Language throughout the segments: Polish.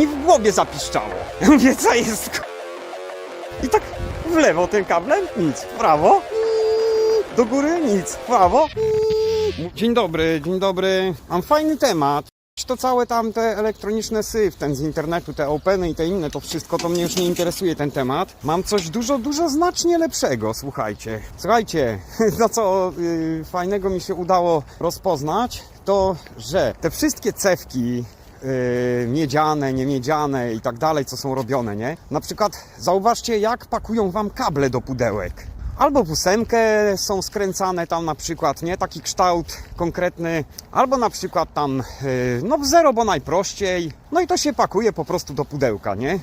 mi w głowie zapiszczało. Mówię, co jest I tak w lewo tym kablem, nic, w prawo, do góry, nic, w prawo. Dzień dobry, dzień dobry. Mam fajny temat. To całe tam te elektroniczne syf, ten z internetu, te openy i te inne, to wszystko, to mnie już nie interesuje ten temat. Mam coś dużo, dużo znacznie lepszego, słuchajcie. Słuchajcie, no co yy, fajnego mi się udało rozpoznać, to że te wszystkie cewki, yy, miedziane, niemiedziane i tak dalej, co są robione, nie? Na przykład zauważcie, jak pakują wam kable do pudełek. Albo w ósemkę są skręcane tam na przykład, nie? Taki kształt konkretny. Albo na przykład tam, yy, no w zero, bo najprościej. No i to się pakuje po prostu do pudełka, nie? Yy,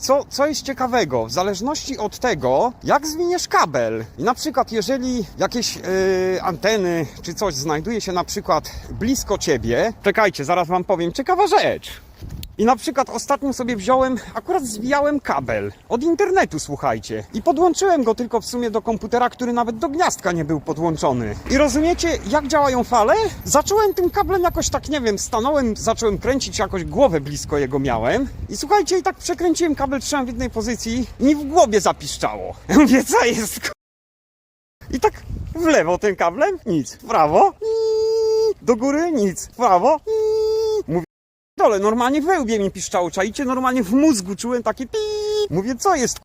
co, co jest ciekawego? W zależności od tego, jak zwiniesz kabel. I na przykład, jeżeli jakieś yy, anteny czy coś znajduje się na przykład blisko ciebie. Czekajcie, zaraz wam powiem. Ciekawa rzecz. I na przykład ostatnio sobie wziąłem, akurat zwijałem kabel od internetu, słuchajcie. I podłączyłem go tylko w sumie do komputera, który nawet do gniazdka nie był podłączony. I rozumiecie, jak działają fale? Zacząłem tym kablem jakoś tak, nie wiem, stanąłem, zacząłem kręcić jakoś głowę blisko jego miałem. I słuchajcie, i tak przekręciłem kabel, trzymałem w jednej pozycji mi w głowie zapiszczało. Mówię, co jest? I tak w lewo tym kablem, nic, w prawo, do góry, nic, w prawo, dole, normalnie wełbie mi piszczało, czaicie? Normalnie w mózgu czułem takie pi. Mówię, co jest?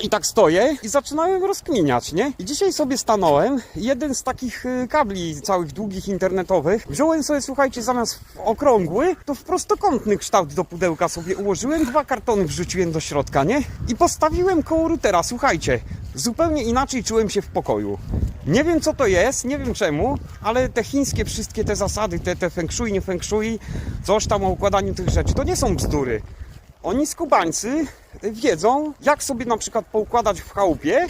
I tak stoję i zaczynałem rozkminiać, nie? I dzisiaj sobie stanąłem, jeden z takich y, kabli całych długich internetowych, wziąłem sobie, słuchajcie, zamiast okrągły, to w prostokątny kształt do pudełka sobie ułożyłem, dwa kartony wrzuciłem do środka, nie? I postawiłem koło routera, słuchajcie, zupełnie inaczej czułem się w pokoju. Nie wiem co to jest, nie wiem czemu, ale te chińskie wszystkie te zasady, te, te feng shui, nie feng shui, coś tam o układaniu tych rzeczy, to nie są bzdury. Oni skubańcy wiedzą, jak sobie na przykład poukładać w chałupie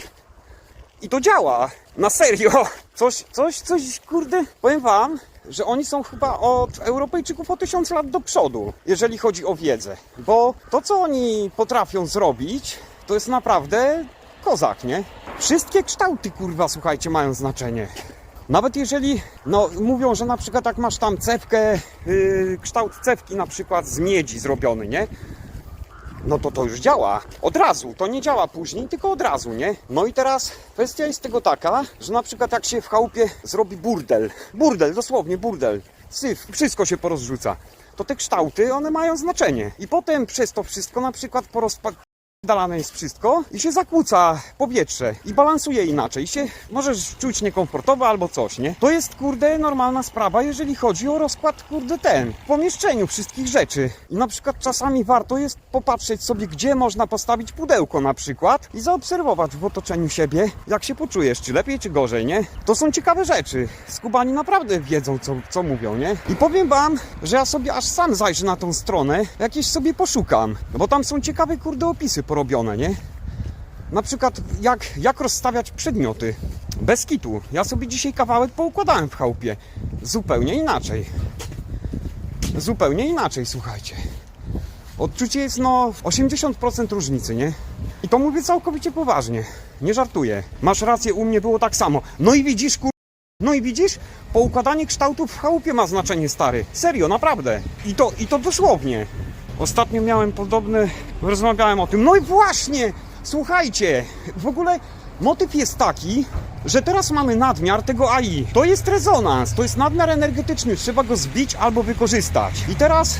i to działa. Na serio. Coś, coś, coś, kurde. Powiem wam, że oni są chyba od Europejczyków o tysiąc lat do przodu, jeżeli chodzi o wiedzę. Bo to, co oni potrafią zrobić, to jest naprawdę kozak, nie? Wszystkie kształty, kurwa, słuchajcie, mają znaczenie. Nawet jeżeli, no mówią, że na przykład jak masz tam cewkę, yy, kształt cewki na przykład z miedzi zrobiony, nie? no to to już działa. Od razu, to nie działa później, tylko od razu, nie? No i teraz kwestia jest tego taka, że na przykład jak się w chałupie zrobi burdel, burdel, dosłownie burdel, syf, wszystko się porozrzuca, to te kształty, one mają znaczenie. I potem przez to wszystko na przykład porozpa... Dalane jest wszystko i się zakłóca powietrze i balansuje inaczej. I się możesz czuć niekomfortowo albo coś, nie? To jest kurde normalna sprawa, jeżeli chodzi o rozkład kurde ten w pomieszczeniu wszystkich rzeczy. I na przykład czasami warto jest popatrzeć sobie, gdzie można postawić pudełko na przykład i zaobserwować w otoczeniu siebie, jak się poczujesz, czy lepiej, czy gorzej, nie? To są ciekawe rzeczy. Skubani naprawdę wiedzą, co, co mówią, nie? I powiem wam, że ja sobie aż sam zajrzę na tą stronę, jakieś sobie poszukam, bo tam są ciekawe kurde opisy porobione, nie? Na przykład jak, jak rozstawiać przedmioty bez kitu. Ja sobie dzisiaj kawałek poukładałem w chałupie. Zupełnie inaczej. Zupełnie inaczej, słuchajcie. Odczucie jest no 80% różnicy, nie? I to mówię całkowicie poważnie. Nie żartuję. Masz rację, u mnie było tak samo. No i widzisz, kur... No i widzisz, poukładanie kształtów w chałupie ma znaczenie, stary. Serio, naprawdę. I to, i to dosłownie. Ostatnio miałem podobny, rozmawiałem o tym. No i właśnie, słuchajcie, w ogóle motyw jest taki, że teraz mamy nadmiar tego AI. To jest rezonans, to jest nadmiar energetyczny, trzeba go zbić albo wykorzystać. I teraz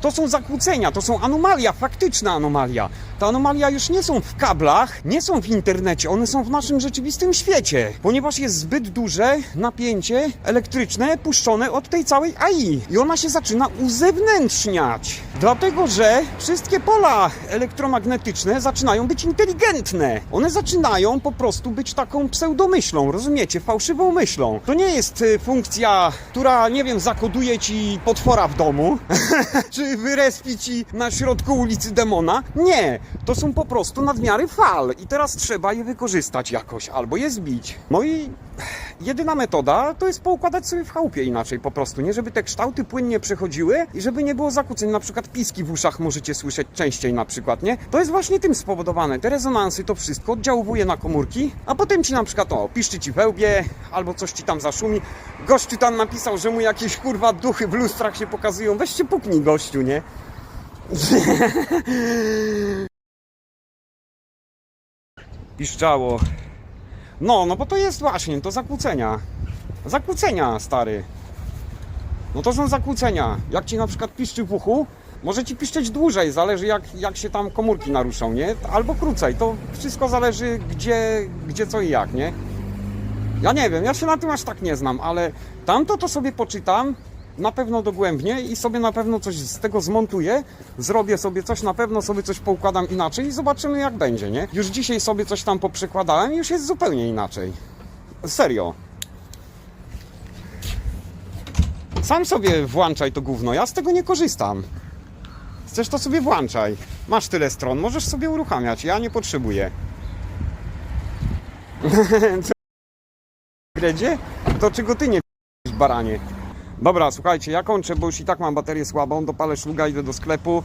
to są zakłócenia, to są anomalia, faktyczna anomalia. Te anomalia już nie są w kablach, nie są w internecie, one są w naszym rzeczywistym świecie, ponieważ jest zbyt duże napięcie elektryczne puszczone od tej całej AI i ona się zaczyna uzewnętrzniać. Dlatego, że wszystkie pola elektromagnetyczne zaczynają być inteligentne. One zaczynają po prostu być taką pseudomyślą, rozumiecie, fałszywą myślą. To nie jest y, funkcja, która, nie wiem, zakoduje ci potwora w domu, czy wyrespi ci na środku ulicy demona. Nie, to są po prostu nadmiary fal i teraz trzeba je wykorzystać jakoś albo je zbić. No i jedyna metoda to jest poukładać sobie w chałupie inaczej po prostu, nie? Żeby te kształty płynnie przechodziły i żeby nie było zakłóceń. Na przykład piski w uszach możecie słyszeć częściej na przykład, nie? To jest właśnie tym spowodowane. Te rezonansy, to wszystko oddziałuje na komórki, a potem ci na przykład o, piszczy ci we łbie, albo coś ci tam zaszumi. Gościu tam napisał, że mu jakieś kurwa duchy w lustrach się pokazują. Weźcie puknij gościu, nie? Piszczało. No, no bo to jest właśnie, to zakłócenia. Zakłócenia, stary. No to są zakłócenia. Jak ci na przykład piszczy w uchu, może ci piszczeć dłużej, zależy jak, jak się tam komórki naruszą, nie? Albo krócej, to wszystko zależy gdzie, gdzie co i jak, nie? Ja nie wiem, ja się na tym aż tak nie znam, ale tamto to sobie poczytam, na pewno dogłębnie i sobie na pewno coś z tego zmontuję, zrobię sobie coś, na pewno sobie coś poukładam inaczej i zobaczymy jak będzie, nie? Już dzisiaj sobie coś tam poprzekładałem i już jest zupełnie inaczej. Serio. Sam sobie włączaj to gówno, ja z tego nie korzystam. Chcesz to sobie włączaj. Masz tyle stron, możesz sobie uruchamiać, ja nie potrzebuję. Gredzie? To czego ty nie baranie? Dobra, słuchajcie, ja kończę, bo już i tak mam baterię słabą, dopalę szluga, idę do sklepu.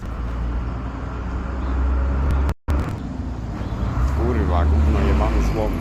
Kurwa, gówno jebany złom.